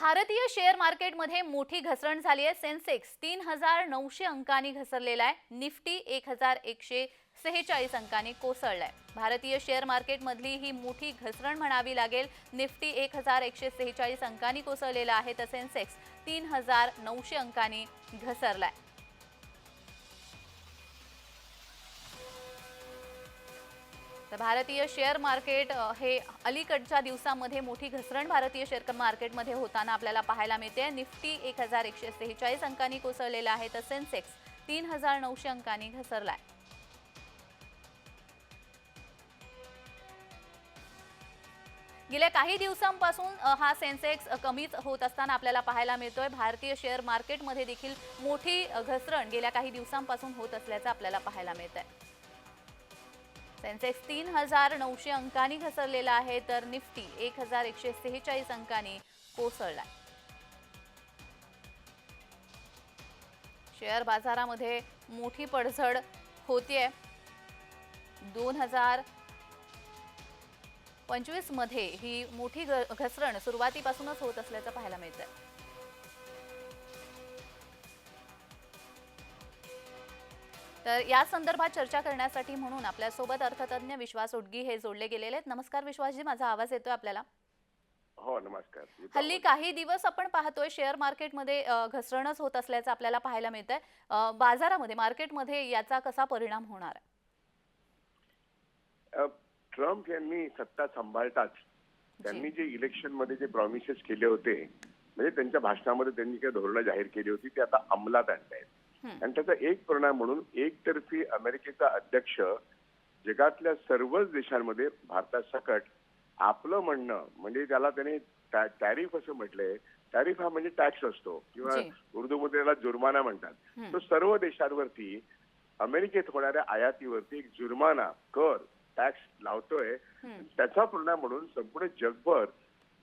भारतीय शेअर मार्केटमध्ये मोठी घसरण झाली आहे. सेन्सेक्स तीन हजार नऊशे अंकांनी घसरलेला आहे. निफ्टी एक हजार एकशे सेहेचाळीस अंकांनी कोसळलाय. भारतीय शेअर मार्केटमधली ही मोठी घसरण म्हणावी लागेल. निफ्टी एक हजार एकशे सेहेचाळीस अंकांनी कोसळलेला आहे. तर सेन्सेक्स तीन हजार नऊशे अंकांनी घसरलाय. तर भारतीय शेअर मार्केट हे अलीकडच्या दिवसामध्ये मोठी घसरण भारतीय शेअर मार्केटमध्ये होताना आपल्याला पाहायला मिळते. निफ्टी एक हजार एकशे सेहेचाळीस अंकांनी कोसळलेला आहे तर सेन्सेक्स तीन हजार नऊशे अंकांनी आहे गेल्या काही दिवसांपासून हा सेन्सेक्स कमीच होत असताना आपल्याला पाहायला मिळतोय. भारतीय शेअर मार्केटमध्ये देखील मोठी घसरण गेल्या काही दिवसांपासून होत असल्याचं आपल्याला पाहायला मिळत आहे सेन्सेक्स तीन हजार नऊशे अंकांनी घसरलेला आहे तर निफ्टी एक हजार एकशे सेहेचाळीस अंकांनी कोसळला शेअर बाजारामध्ये मोठी पडझड होतीये. दोन हजार पंचवीसमध्ये ही मोठी घसरण सुरुवातीपासूनच होत असल्याचं पाहायला मिळतंय. तर या संदर्भात चर्चा करण्यासाठी म्हणून आपल्यासोबत अर्थतज्ञ विश्वास उडगी हे जोडले गेलेले आहेत. नमस्कार विश्वासजी माझा आवाज येतोय आपल्याला? हो नमस्कार. हल्ली काही दिवस आपण पाहतोय शेअर मार्केटमध्ये घसरणच होत असल्याचं आपल्याला पाहायला मिळतंय. अ, बाजारामध्ये मार्केटमध्ये याचा कसा परिणाम होणार? आहे ट्रम्प यांनी सत्ता सांभाळताच त्यांनी जे. इलेक्शनमध्ये जे प्रॉमिसेस केले होते म्हणजे त्यांच्या भाषणामध्ये त्यांनी काही धोरणं जाहीर केली होती ती आता अंमलात आणत आहेत. हं. आणि त्याचा एक परिणाम म्हणून एकतर्फी अमेरिकेचा अध्यक्ष जगातल्या सर्वच देशांमध्ये भारतासकट आपलं म्हणणं म्हणजे त्याला त्याने टॅरिफ असं म्हटलंय टॅरिफ हा म्हणजे टॅक्स असतो किंवा. उर्दूमध्ये त्याला जुर्माना म्हणतात. तो सर्व देशांवरती अमेरिकेत होणाऱ्या आयातीवरती एक जुर्माना कर टॅक्स लावतोय. त्याचा परिणाम म्हणून संपूर्ण जगभर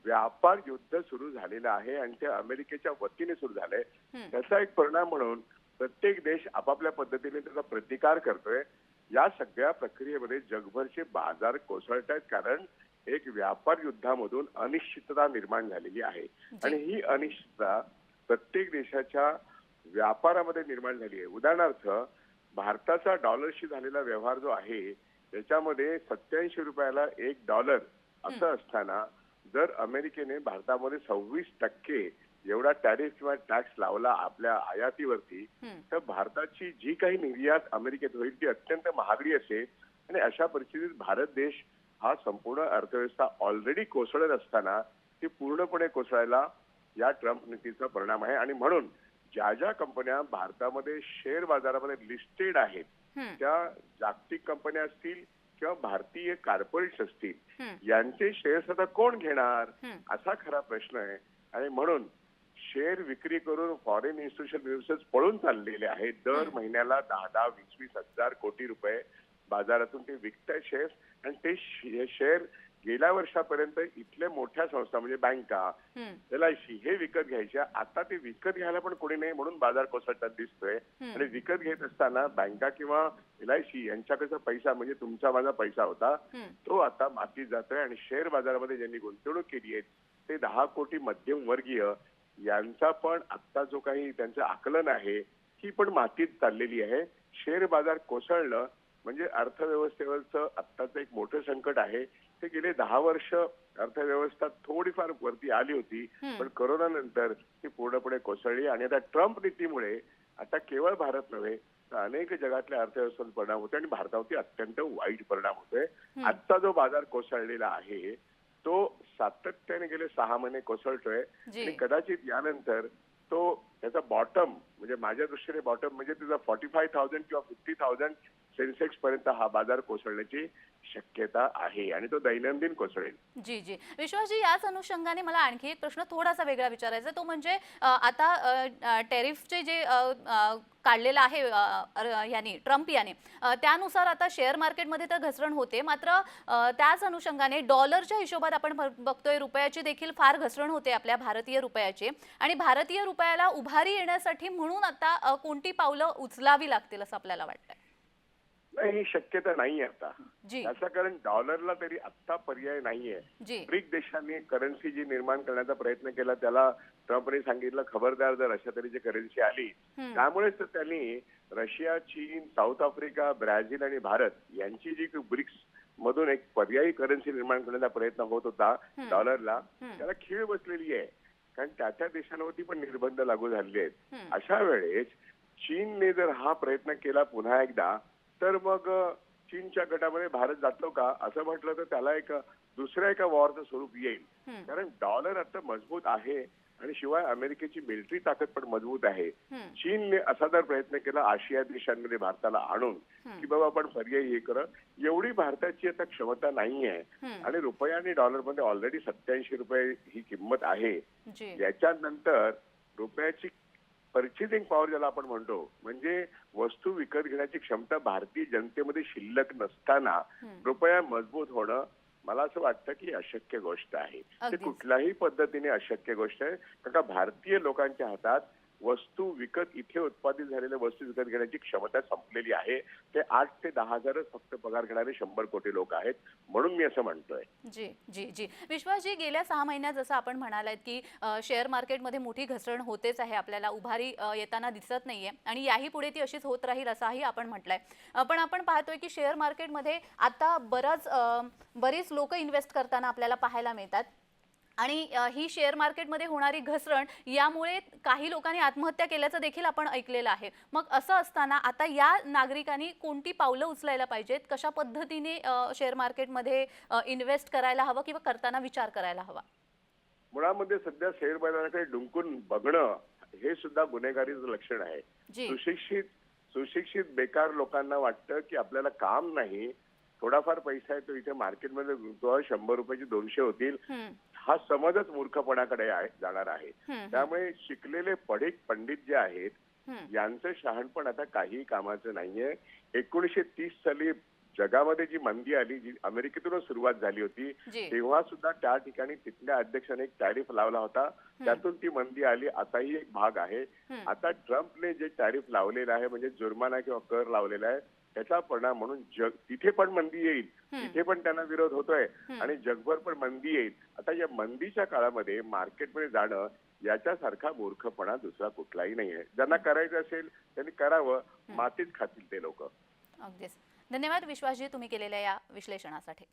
व्यापार युद्ध सुरू झालेलं आहे आणि ते अमेरिकेच्या वतीने सुरू झालंय. त्याचा एक परिणाम म्हणून प्रत्येक देश आपापल्या पद्धतीने त्याचा प्रतिकार करतोय. या सगळ्या प्रक्रियेमध्ये जगभरचे बाजार कोसळत आहेत कारण एक व्यापार युद्धामधून अनिश्चितता निर्माण झालेली आहे. आणि ही अनिश्चितता प्रत्येक देशाच्या व्यापारामध्ये निर्माण झाली आहे. उदाहरणार्थ भारताचा डॉलरशी झालेला व्यवहार जो आहे त्याच्यामध्ये सत्याऐंशी रुपयाला एक डॉलर असं असताना जर अमेरिकेने भारतामध्ये सव्वीस टक्के एवढा टॅरिफ किंवा टॅक्स लावला आपल्या आयातीवरती. तर भारताची जी काही निर्यात अमेरिकेत होईल ती अत्यंत महागडी असेल आणि अशा परिस्थितीत भारत देश हा संपूर्ण अर्थव्यवस्था ऑलरेडी कोसळत असताना ती पूर्णपणे कोसळायला या ट्रम्प नीतीचा परिणाम आहे आणि म्हणून ज्या ज्या कंपन्या भारतामध्ये शेअर बाजारामध्ये लिस्टेड आहेत. त्या जागतिक कंपन्या असतील किंवा भारतीय कॉर्पोरेट्स असतील. यांचे शेअर्स आता कोण घेणार. असा खरा प्रश्न आहे आणि म्हणून शेअर विक्री करून फॉरेन इन्स्टिट्यूशन इन्व्हेस्टर्स पळून चाललेले आहेत दर महिन्याला दहा दहा वीस वीस हजार कोटी रुपये बाजारातून ते विकतायत शेअर्स आणि ते शेअर गेल्या वर्षापर्यंत इथल्या मोठ्या संस्था म्हणजे बँका. एल आय सी हे विकत घ्यायच्या आता ते विकत घ्यायला पण कोणी नाही म्हणून बाजार कोसळताना दिसतोय. आणि विकत घेत असताना बँका किंवा एल आय सी यांच्याकडचा पैसा म्हणजे तुमचा माझा पैसा होता. तो आता मातीत जातोय आणि शेअर बाजारामध्ये ज्यांनी गुंतवणूक केली आहे ते दहा कोटी मध्यम वर्गीय यांचा पण आता जो काही त्यांचं आकलन आहे ही पण मातीत चाललेली आहे शेअर बाजार कोसळलं म्हणजे अर्थव्यवस्थेवरचं आत्ताचं एक मोठं संकट आहे ते गेले दहा वर्ष अर्थव्यवस्था थोडीफार वरती आली होती. पण कोरोना नंतर ती पूर्णपणे कोसळली आणि आता ट्रम्प नीतीमुळे आता केवळ भारत नव्हे तर अनेक जगातल्या अर्थव्यवस्थेवर परिणाम होतोय आणि भारतावरती अत्यंत वाईट परिणाम होतोय. आजचा जो बाजार कोसळलेला आहे तो सातत्याने गेले सहा महिने कोसळतोय. आणि कदाचित यानंतर तो त्याचा बॉटम म्हणजे माझ्या दृष्टीने बॉटम म्हणजे त्याचा फॉर्टी फाय थाउजंड किंवा फिफ्टी थाउजंड सेन्सेक्स पर्यंत हा बाजार कोसळण्याची शक्यता आहे आणि तो दैनंदिन कोसळेल. जी जी. विश्वासजी याच अनुषंगाने मला आणखी एक प्रश्न थोडासा वेगळा विचारायचा तो म्हणजे आता टॅरिफचे जे काढलेलं आहे याने ट्रम्प याने त्यानुसार आता शेअर मार्केटमध्ये तर घसरण होते. मात्र त्याच अनुषंगाने डॉलरच्या हिशोबात आपण बघतोय रुपयाची देखील फार घसरण होते आपल्या भारतीय रुपयाची. आणि भारतीय रुपयाला उभारी येण्यासाठी म्हणून आता अ, कोणती पावलं उचलावी लागतील असं आपल्याला वाटतंय नाही शक्यता नाही आता त्याचं कारण डॉलरला तरी आत्ता पर्याय नाहीये ब्रिक देशांनी करन्सी जी निर्माण करण्याचा प्रयत्न केला त्याला ट्रम्पने सांगितलं खबरदार जर अशा तऱ्हेची करन्सी आली. त्यामुळेच तर त्यांनी रशिया चीन साऊथ आफ्रिका ब्राझील आणि भारत यांची जी ब्रिक्स मधून एक पर्यायी करन्सी निर्माण करण्याचा प्रयत्न होत होता. डॉलरला. त्याला खीळ बसलेली आहे कारण त्या त्या देशांवरती पण निर्बंध लागू झालेले आहेत. अशा वेळेस चीनने जर हा प्रयत्न केला पुन्हा एकदा तर मग चीनच्या गटामध्ये भारत जातो का असं म्हटलं तर त्याला एक दुसऱ्या एका वॉरचं स्वरूप येईल. कारण डॉलर आता मजबूत आहे आणि शिवाय अमेरिकेची मिलिटरी ताकद पण मजबूत आहे. चीनने असा जर प्रयत्न केला आशिया देशांमध्ये भारताला आणून. की बाबा आपण पर्याय हे कर एवढी भारताची आता क्षमता नाही आहे. आणि रुपया आणि डॉलरमध्ये ऑलरेडी सत्याऐंशी रुपये ही किंमत आहे याच्यानंतर रुपयाची पर्चेसिंग पॉवर ज्याला आपण म्हणतो म्हणजे वस्तू विकत घेण्याची क्षमता भारतीय जनतेमध्ये शिल्लक नसताना. रुपया मजबूत होणं मला असं वाटतं की अशक्य गोष्ट आहे ते. कुठल्याही पद्धतीने अशक्य गोष्ट आहे कारण का भारतीय लोकांच्या हातात वस्तू विकत इथे उत्पादित झालेल्या वस्तू विकत घेण्याची क्षमता संपलेली आहे. ते आठ ते दहा हजारच फक्त पगार घेणारे शंभर कोटी लोक आहेत म्हणून मी असं म्हणतोय. जी जी जी. विश्वासजी गेल्या सहा महिन्यात जसं आपण म्हणालात की शेअर मार्केटमध्ये मोठी घसरण होतेच आहे आपल्याला उभारी येताना दिसत नाहीये. आणि याही पुढे ती अशीच होत राहील असाही आपण म्हटलंय. पण आपण पाहतोय की शेअर मार्केटमध्ये आता बराच बरीच लोक इन्व्हेस्ट करताना आपल्याला पाहायला मिळतात. आणि ही शेअर मार्केटमध्ये होणारी घसरण यामुळे काही लोकांनी आत्महत्या केल्याचं देखील आपण ऐकलेलं आहे. मग असं असताना आता या नागरिकांनी कोणती पावलं उचलायला पाहिजेत? कशा पद्धतीने शेअर मार्केटमध्ये इन्व्हेस्ट करायला हवं किंवा करताना विचार करायला हवा? मुळामध्ये सध्या शेअर बाजाराकडे डुंकून बघणं हे सुद्धा गुन्हेगारीचं लक्षण आहे. सुशिक्षित सुशिक्षित बेकार लोकांना वाटतं की आपल्याला काम नाही थोडाफार पैसा आहे तो इथे मार्केटमध्ये गुंतवा शंभर रुपयाचे दोनशे होतील. हा समजच मूर्खपणाकडे जाणार आहे. त्यामुळे शिकलेले पढित पंडित जे आहेत यांचं शहाणपण आता काही कामाचं नाहीये. एकोणीशे तीस साली जगामध्ये जी मंदी आली जी अमेरिकेतूनच सुरुवात झाली होती तेव्हा सुद्धा त्या ठिकाणी तिथल्या अध्यक्षाने एक टॅरिफ लावला होता. त्यातून ती मंदी आली असाही एक भाग आहे. आता ट्रम्पने जे टॅरिफ लावलेलं आहे म्हणजे जुर्माना किंवा कर लावलेला आहे त्याचा परिणाम म्हणून जग तिथे पण मंदी येईल. तिथे पण त्यांना विरोध होतोय. आणि जगभर पण मंदी येईल. आता या मंदीच्या काळामध्ये मार्केटमध्ये जाणं याच्यासारखा मूर्खपणा दुसरा कुठलाही नाही आहे ज्यांना करायचं असेल त्यांनी करावं. मातीच खातील ते लोक. अगदीच. धन्यवाद विश्वासजी तुम्ही केलेल्या या विश्लेषणासाठी.